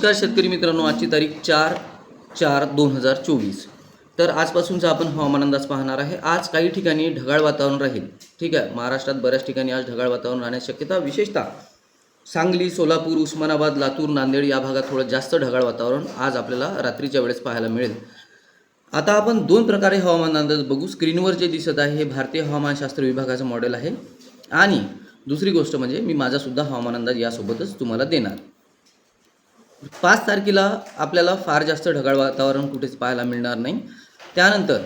नमस्कार शेतकरी मित्रांनो आजची तारीख चार चार दोन हजार चोवीस. तर आजपासूनचा आपण हवामान अंदाज पाहणार आहे. आज काही ठिकाणी ढगाळ वातावरण राहील. ठीक आहे? महाराष्ट्रात बऱ्याच ठिकाणी आज ढगाळ वातावरण राहण्याची शक्यता. विशेषतः सांगली सोलापूर उस्मानाबाद लातूर नांदेड या भागात थोडं जास्त ढगाळ वातावरण आज आपल्याला रात्रीच्या वेळेस पाहायला मिळेल. आता आपण दोन प्रकारे हवामान अंदाज बघू. स्क्रीनवर जे दिसत आहे हे भारतीय हवामानशास्त्र विभागाचं मॉडेल आहे. आणि दुसरी गोष्ट म्हणजे मी माझासुद्धा हवामान अंदाज यासोबतच तुम्हाला देणार. पाच तारखेला आपल्याला फार जास्त ढगाळ वातावरण कुठेच पाहायला मिळणार नाही. त्यानंतर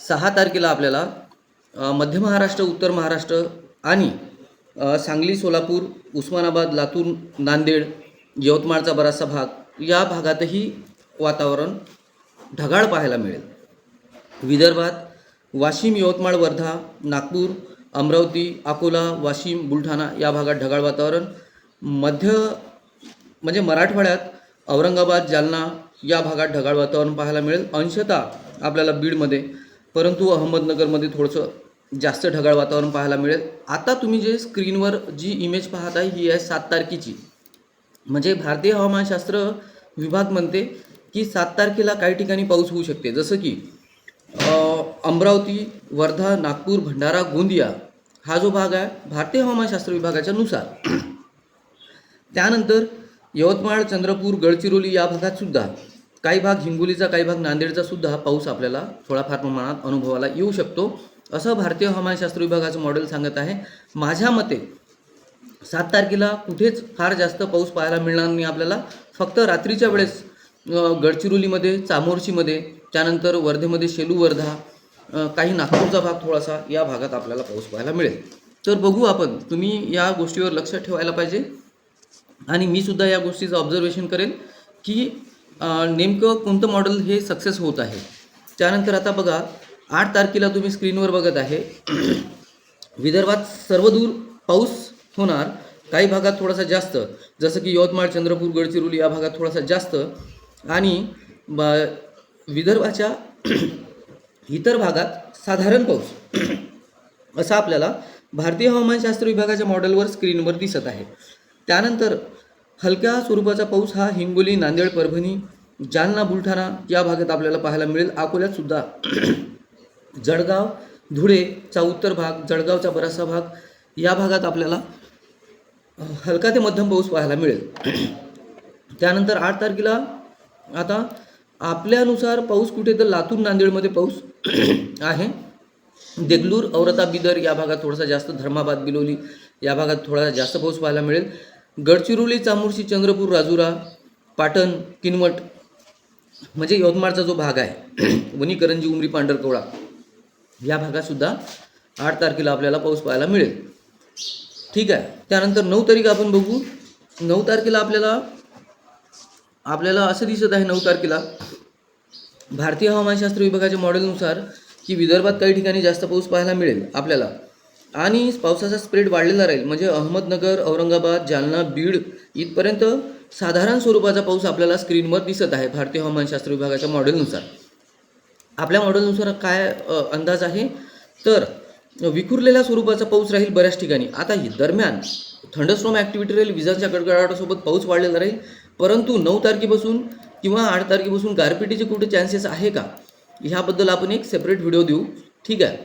सहा तारखेला आपल्याला मध्य महाराष्ट्र उत्तर महाराष्ट्र आणि सांगली सोलापूर उस्मानाबाद लातूर नांदेड यवतमाळचा बराचसा भाग या भागातही वातावरण ढगाळ पाहायला मिळेल. विदर्भात वाशिम यवतमाळ वर्धा नागपूर अमरावती अकोला वाशिम बुलढाणा या भागात ढगाळ वातावरण. मध्य म्हणजे मराठवाड्यात औरंगाबाद जालना या भागात ढगाळ वातावरण पाहायला मिळेल. अंशतः आपल्याला बीडमध्ये परंतु अहमदनगरमध्ये थोडंसं जास्त ढगाळ वातावरण पाहायला मिळेल. आता तुम्ही जे स्क्रीनवर जी इमेज पाहत आहे ही आहे सात तारखेची. म्हणजे भारतीय हवामानशास्त्र विभाग म्हणते की सात तारखेला काही ठिकाणी पाऊस होऊ शकते. जसं की अमरावती वर्धा नागपूर भंडारा गोंदिया हा जो भाग आहे भारतीय हवामानशास्त्र विभागाच्या नुसार. त्यानंतर यवतमाळ चंद्रपूर गडचिरोली या भागात सुद्धा काही भाग हिंगोलीचा काही भाग नांदेडचा सुद्धा पाऊस आपल्याला थोडाफार प्रमाणात अनुभवाला येऊ शकतो. असं भारतीय हवामानशास्त्र विभागाचं मॉडेल सांगत आहे. माझ्या मते सात तारखेला कुठेच फार जास्त पाऊस पाहायला मिळणार नाही आपल्याला. फक्त रात्रीच्या वेळेस गडचिरोलीमध्ये चामोर्शीमध्ये त्यानंतर वर्धेमध्ये शेलू वर्धा काही नागपूरचा भाग थोडासा या भागात आपल्याला पाऊस पाहायला मिळेल. तर बघू आपण तुम्ही या गोष्टीवर लक्ष ठेवायला पाहिजे. आणि मी सुद्धा या गोष्टीचं ऑब्झर्वेशन करेन की नेमकं कोणतं मॉडेल हे सक्सेस होत आहे. त्यानंतर आता बघा आठ तारखेला तुम्ही स्क्रीनवर बघत आहे. विदर्भात सर्वदूर पाऊस होणार काही भागात थोडासा जास्त. जसं की यवतमाळ चंद्रपूर गडचिरोली या भागात थोडासा जास्त. आणि ब विदर्भाच्या इतर भागात साधारण पाऊस. असं आपल्याला भारतीय हवामानशास्त्र विभागाच्या मॉडेलवर स्क्रीनवर दिसत आहे. त्यानंतर हलक्या स्वरूपाचा पाऊस हा हिंगोली नांदेड परभणी जालना बुलढाणा या भागात आपल्याला पाहायला मिळेल. अकोल्यात सुद्धा जळगाव धुळेचा उत्तर भाग जळगावचा बराचसा भाग या भागात आपल्याला हलका ते मध्यम पाऊस पाहायला मिळेल. त्यानंतर आठ तारखेला आता आपल्यानुसार पाऊस कुठे तर लातूर नांदेडमध्ये पाऊस आहे. देगलूर औरता बिदर या भागात थोडासा जास्त धर्माबाद बिलोली या भागात थोडासा जास्त पाऊस पाहायला मिळेल. गडचिरोली चामोर्शी चंद्रपूर राजुरा पाटण किनवट म्हणजे यवतमाळचा जो भाग आहे वनीकरंजी उमरी पांढरकवळा या भागातसुद्धा आठ तारखेला आपल्याला पाऊस पाहायला मिळेल. ठीक आहे? त्यानंतर नऊ तारीख आपण बघू. नऊ तारखेला आपल्याला आपल्याला असं दिसत आहे नऊ तारखेला भारतीय हवामानशास्त्र विभागाच्या मॉडेलनुसार की विदर्भात काही ठिकाणी जास्त पाऊस पाहायला मिळेल आपल्याला. आणि पावसाचा स्प्रेड वाढलेला राहील. म्हणजे अहमदनगर औरंगाबाद जालना बीड इथपर्यंत साधारण स्वरूपाचा पाऊस आपल्याला स्क्रीनवर दिसत आहे भारतीय हवामानशास्त्र विभागाच्या मॉडेलनुसार आपल्या मॉडेलनुसार काय अंदाज आहे? तर विखुरलेल्या स्वरूपाचा पाऊस राहील बऱ्याच ठिकाणी. आता ही दरम्यान थंडस्ट्रॉम ॲक्टिव्हिटी राहील विजांच्या कडकडाटासोबत पाऊस वाढलेला राहील. परंतु नऊ तारखेपासून किंवा आठ तारखेपासून गारपिटीचे कुठे चान्सेस आहे का? ह्याबद्दल आपण एक सेपरेट व्हिडिओ देऊ. ठीक आहे?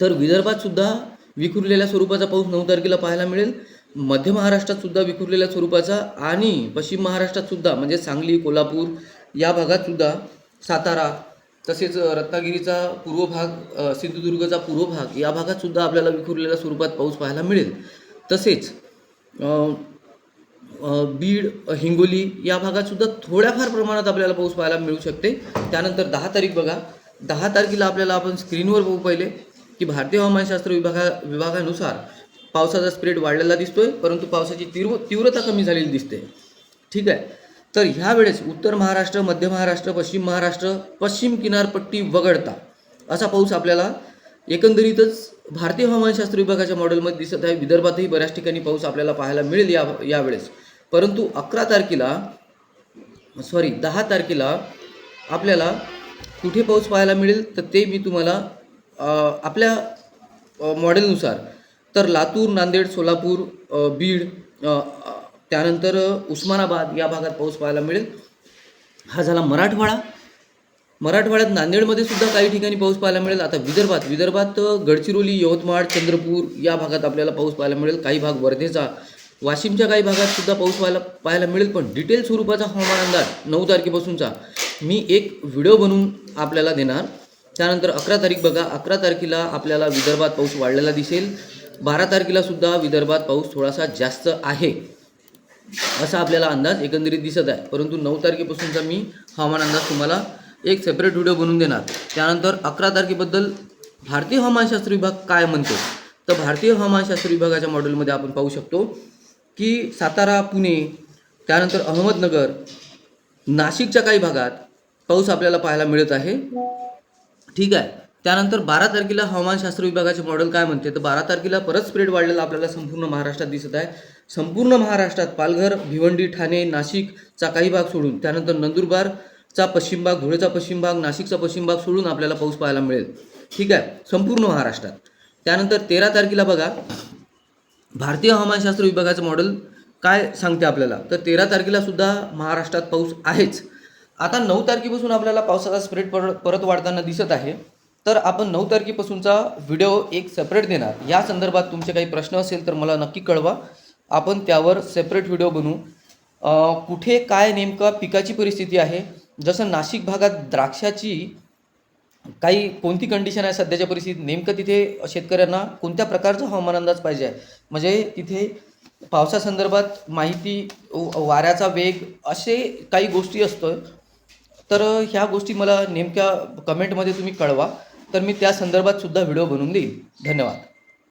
तर विदर्भात सुद्धा विखुरलेल्या स्वरूपाचा पाऊस नऊ तारखेला पाहायला मिळेल. मध्य महाराष्ट्रात सुद्धा विखुरलेल्या स्वरूपाचा आणि पश्चिम महाराष्ट्रात सुद्धा म्हणजे सांगली कोल्हापूर या भागात सुद्धा सातारा तसेच रत्नागिरीचा पूर्व भाग सिंधुदुर्गचा पूर्व भाग या भागात सुद्धा आपल्याला विखुरलेल्या स्वरूपात पाऊस पाहायला मिळेल. तसेच बीड हिंगोली या भागात सुद्धा थोड्याफार प्रमाणात आपल्याला पाऊस पाहायला मिळू शकते. त्यानंतर दहा तारीख बघा. दहा तारखेला आपल्याला आपण स्क्रीनवर बघू पहिले. की भारतीय हवामानशास्त्र विभागा विभागानुसार पावसाचा स्प्रेड वाढलेला दिसतोय परंतु पावसाची तीव्र तीव्रता कमी झालेली दिसते. ठीक आहे? तर ह्यावेळेस उत्तर महाराष्ट्र मध्य महाराष्ट्र पश्चिम महाराष्ट्र पश्चिम किनारपट्टी वगळता असा पाऊस आपल्याला एकंदरीतच भारतीय हवामानशास्त्र विभागाच्या मॉडेलमध्ये दिसत आहे. विदर्भातही बऱ्याच ठिकाणी पाऊस आपल्याला पाहायला मिळेल या यावेळेस परंतु अकरा तारखेला सॉरी दहा तारखेला आपल्याला कुठे पाऊस पाहायला मिळेल? तर ते मी तुम्हाला आपल्या मॉडेलनुसार तर लातूर नांदेड सोलापूर बीड त्यानंतर उस्मानाबाद या भागात पाऊस पाहायला मिळेल. हा झाला मराठवाडा. मराठवाड्यात नांदेडमध्ये सुद्धा काही ठिकाणी पाऊस पाहायला मिळेल. आता विदर्भात विदर्भात गडचिरोली यवतमाळ चंद्रपूर या भागात आपल्याला पाऊस पाहायला मिळेल. काही भाग वर्धेचा वाशिमच्या काही भागात सुद्धा पाऊस पाहायला पाहायला मिळेल. पण डिटेल स्वरूपाचा हवामान अंदाज नऊ तारखेपासूनचा मी एक व्हिडिओ बनवून आपल्याला देणार. त्यानंतर अकरा तारीख बघा अकरा तारखेला आपल्याला विदर्भात पाऊस वाढलेला दिसेल. बारा तारखेला सुद्धा विदर्भात पाऊस थोडासा जास्त आहे. असा आपल्याला अंदाज एकंदरीत दिसत आहे. परंतु नऊ तारखेपासूनचा मी हवामान अंदाज तुम्हाला एक सेपरेट व्हिडिओ बनवून देणार. त्यानंतर अकरा तारखेबद्दल भारतीय हवामानशास्त्र विभाग काय म्हणतो? तर भारतीय हवामानशास्त्र विभागाच्या मॉडेलमध्ये आपण पाहू शकतो की सातारा पुणे त्यानंतर अहमदनगर नाशिकच्या काही भागात पाऊस आपल्याला पाहायला मिळत आहे. ठीक आहे. त्यानंतर बारा तारखेला हवामानशास्त्र विभागाचे मॉडेल काय म्हणते? तर बारा तारखेला परत स्प्रेड वाढलेला आपल्याला संपूर्ण महाराष्ट्रात दिसत आहे. संपूर्ण महाराष्ट्रात पालघर भिवंडी ठाणे नाशिकचा काही भाग सोडून त्यानंतर नंदुरबारचा पश्चिम भाग धुळेचा पश्चिम भाग नाशिकचा पश्चिम भाग सोडून आपल्याला पाऊस पाहायला मिळेल. ठीक आहे. संपूर्ण महाराष्ट्रात. त्यानंतर तेरा तारखेला बघा भारतीय हवामानशास्त्र विभागाचं मॉडेल काय सांगते आपल्याला? तर तेरा तारखेला सुद्धा महाराष्ट्रात पाऊस आहेच. आता नऊ तारखेपासून आपल्याला पावसाचा स्प्रेड पर परत वाढताना दिसत आहे. तर आपण नऊ तारखेपासूनचा व्हिडिओ एक सेपरेट देणार. या संदर्भात तुमचे काही प्रश्न असेल तर मला नक्की कळवा. आपण त्यावर सेपरेट व्हिडिओ बनवू. कुठे काय नेमका पिकाची परिस्थिती आहे? जसं नाशिक भागात द्राक्षाची काही कोणती कंडिशन आहे सध्याच्या परिस्थितीत? नेमकं तिथे शेतकऱ्यांना कोणत्या प्रकारचा हवामान अंदाज पाहिजे आहे? म्हणजे तिथे पावसासंदर्भात माहिती वाऱ्याचा वेग असे काही गोष्टी असतो तर ह्या गोष्टी मला नेमक्या कमेंटमध्ये तुम्ही कळवा. तर मी त्या संदर्भात सुद्धा व्हिडिओ बनवून देईन. धन्यवाद.